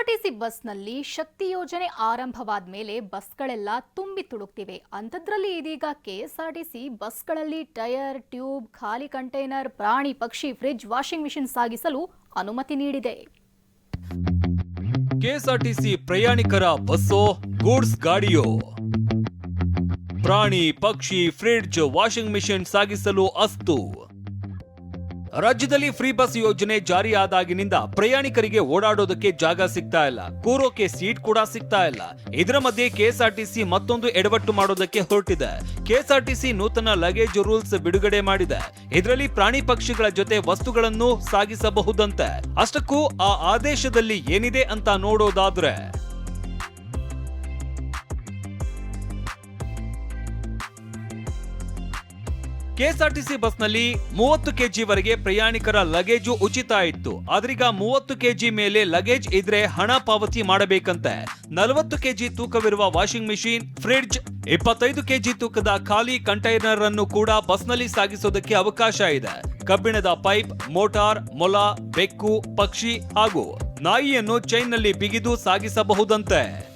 KSRTC ಬಸ್ನಲ್ಲಿ ಶಕ್ತಿ ಯೋಜನೆ ಆರಂಭವಾದ ಮೇಲೆ ಬಸ್ಗಳೆಲ್ಲ ತುಂಬಿ ತುಳುಕ್ತಿವೆ. ಅಂಥದ್ರಲ್ಲಿ ಇದೀಗ ಕೆಎಸ್ಆರ್ಟಿಸಿ ಬಸ್ಗಳಲ್ಲಿ ಟೈರ್ ಟ್ಯೂಬ್, ಖಾಲಿ ಕಂಟೈನರ್, ಪ್ರಾಣಿ, ಪಕ್ಷಿ, ಫ್ರಿಡ್ಜ್, ವಾಷಿಂಗ್ ಮಿಷಿನ್ ಸಾಗಿಸಲು ಅನುಮತಿ ನೀಡಿದೆ. ಕೆಎಸ್ಆರ್ಟಿಸಿ ಪ್ರಯಾಣಿಕರ ಬಸ್ಸೋ, ಗೂಡ್ಸ್ ಗಾಡಿಯೋ? ಪ್ರಾಣಿ, ಪಕ್ಷಿ, ಫ್ರಿಡ್ಜ್, ವಾಷಿಂಗ್ ಮಿಷಿನ್ ಸಾಗಿಸಲು ಅಸ್ತು. ರಾಜ್ಯದಲ್ಲಿ ಫ್ರೀ ಬಸ್ ಯೋಜನೆ ಜಾರಿಯಾದಾಗಿನಿಂದ ಪ್ರಯಾಣಿಕರಿಗೆ ಓಡಾಡೋದಕ್ಕೆ ಜಾಗ ಸಿಗ್ತಾ ಇಲ್ಲ. ಕೂರೋಕೆ ಸೀಟ್ ಕೂಡ ಸಿಗ್ತಾ ಇಲ್ಲ. ಇದರ ಮಧ್ಯೆ ಕೆಎಸ್ಆರ್ಟಿಸಿ ಮತ್ತೊಂದು ಎಡವಟ್ಟು ಮಾಡೋದಕ್ಕೆ ಹೊರಟಿದೆ. ಕೆಎಸ್ಆರ್ಟಿಸಿ ನೂತನ ಲಗೇಜ್ ರೂಲ್ಸ್ ಬಿಡುಗಡೆ ಮಾಡಿದೆ. ಇದರಲ್ಲಿ ಪ್ರಾಣಿ ಪಕ್ಷಿಗಳ ಜೊತೆ ವಸ್ತುಗಳನ್ನು ಸಾಗಿಸಬಹುದಂತೆ. ಅಷ್ಟಕ್ಕೂ ಆ ಆದೇಶದಲ್ಲಿ ಏನಿದೆ ಅಂತ ನೋಡೋದಾದ್ರೆ ಕೆಎಸ್ಆರ್ಟಿಸಿ ಬಸ್ನಲ್ಲಿ ಮೂವತ್ತು ಕೆಜಿ ವರೆಗೆ ಪ್ರಯಾಣಿಕರ ಲಗೇಜು ಉಚಿತ ಇತ್ತು. ಆದ್ರೀಗ ಮೂವತ್ತು ಕೆಜಿ ಮೇಲೆ ಲಗೇಜ್ ಇದ್ರೆ ಹಣ ಪಾವತಿ ಮಾಡಬೇಕಂತೆ. ನಲವತ್ತು ಕೆಜಿ ತೂಕವಿರುವ ವಾಷಿಂಗ್ ಮಿಷಿನ್, ಫ್ರಿಡ್ಜ್, ಇಪ್ಪತ್ತೈದು ಕೆಜಿ ತೂಕದ ಖಾಲಿ ಕಂಟೈನರ್ ಅನ್ನು ಕೂಡ ಬಸ್ನಲ್ಲಿ ಸಾಗಿಸೋದಕ್ಕೆ ಅವಕಾಶ ಇದೆ. ಕಬ್ಬಿಣದ ಪೈಪ್, ಮೋಟಾರ್, ಮೊಲ, ಬೆಕ್ಕು, ಪಕ್ಷಿ ಹಾಗೂ ನಾಯಿಯನ್ನು ಚೈನ್ನಲ್ಲಿ ಬಿಗಿದು ಸಾಗಿಸಬಹುದಂತೆ.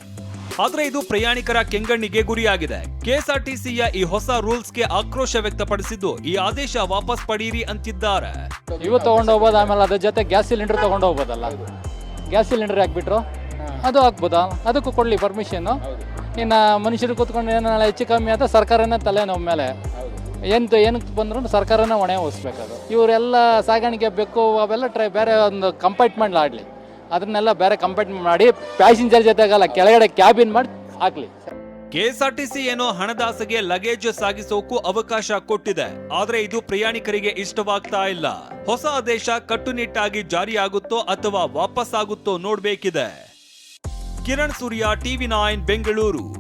ಆದ್ರೆ ಇದು ಪ್ರಯಾಣಿಕರ ಕೆಂಗಣ್ಣಿಗೆ ಗುರಿಯಾಗಿದೆ. ಕೆಎಸ್ಆರ್ಟಿಸಿಯ ಈ ಹೊಸ ರೂಲ್ಸ್ಗೆ ಆಕ್ರೋಶ ವ್ಯಕ್ತಪಡಿಸಿದ್ದು ಈ ಆದೇಶ ವಾಪಸ್ ಪಡೀರಿ ಅಂತಿದ್ದಾರೆ. ಇವು ತಗೊಂಡು ಹೋಗ್ಬೋದು ಆಮೇಲೆ ಅದ್ರ ಜೊತೆ ಗ್ಯಾಸ್ ಸಿಲಿಂಡರ್ ತಗೊಂಡು ಹೋಗ್ಬೋದಲ್ಲ? Gas cylinder ಹಾಕ್ಬಿಟ್ರು? ಅದು ಹಾಕ್ಬೋದಾ? ಅದಕ್ಕೂ ಕೊಡಲಿ ಪರ್ಮಿಷನ್ನು? ಇನ್ನು ಮನುಷ್ಯರು ಕೂತ್ಕೊಂಡು ಏನೋ ನಾಳೆ ಹೆಚ್ಚು ಕಮ್ಮಿ ಆದ ಸರ್ಕಾರನೇ ತಲೆ ನಮ್ಮ ಮೇಲೆ. ಎಂತ ಏನಕ್ಕೆ ಬಂದ್ರು ಸರ್ಕಾರನೇ ಹೊಣೆ ಅದು. ಇವರೆಲ್ಲ ಸಾಗಾಣಿಕೆ ಬೇಕು ಅವೆಲ್ಲ ಟ್ರೈ ಬೇರೆ ಒಂದು ಕಂಪಾರ್ಟ್ಮೆಂಟ್ ಆಡಲಿ ಅದನ್ನೆಲ್ಲ ಬೇರೆ ಕಂಪ್ಲೇಂಟ್ ಮಾಡಿ ಪ್ಯಾಸೆಂಜರ್ ಜೊತೆಗಲ್ಲ ಕೆಳಗಡೆ ಕ್ಯಾಬಿನ್ ಮಾಡಿ ಹಾಕ್ಲಿ. ಕೆಎಸ್ಆರ್ಟಿಸಿ ಏನೋ ಹಣದಾಸೆಗೆ ಲಗೇಜ್ ಸಾಗಿಸೋಕು ಅವಕಾಶ ಕೊಟ್ಟಿದೆ. ಆದ್ರೆ ಇದು ಪ್ರಯಾಣಿಕರಿಗೆ ಇಷ್ಟವಾಗ್ತಾ ಇಲ್ಲ. ಹೊಸ ಆದೇಶ ಕಟ್ಟುನಿಟ್ಟಾಗಿ ಜಾರಿಯಾಗುತ್ತೋ ಅಥವಾ ವಾಪಸ್ ಆಗುತ್ತೋ ನೋಡ್ಬೇಕಿದೆ. Kiran Surya, TV nine Bengaluru.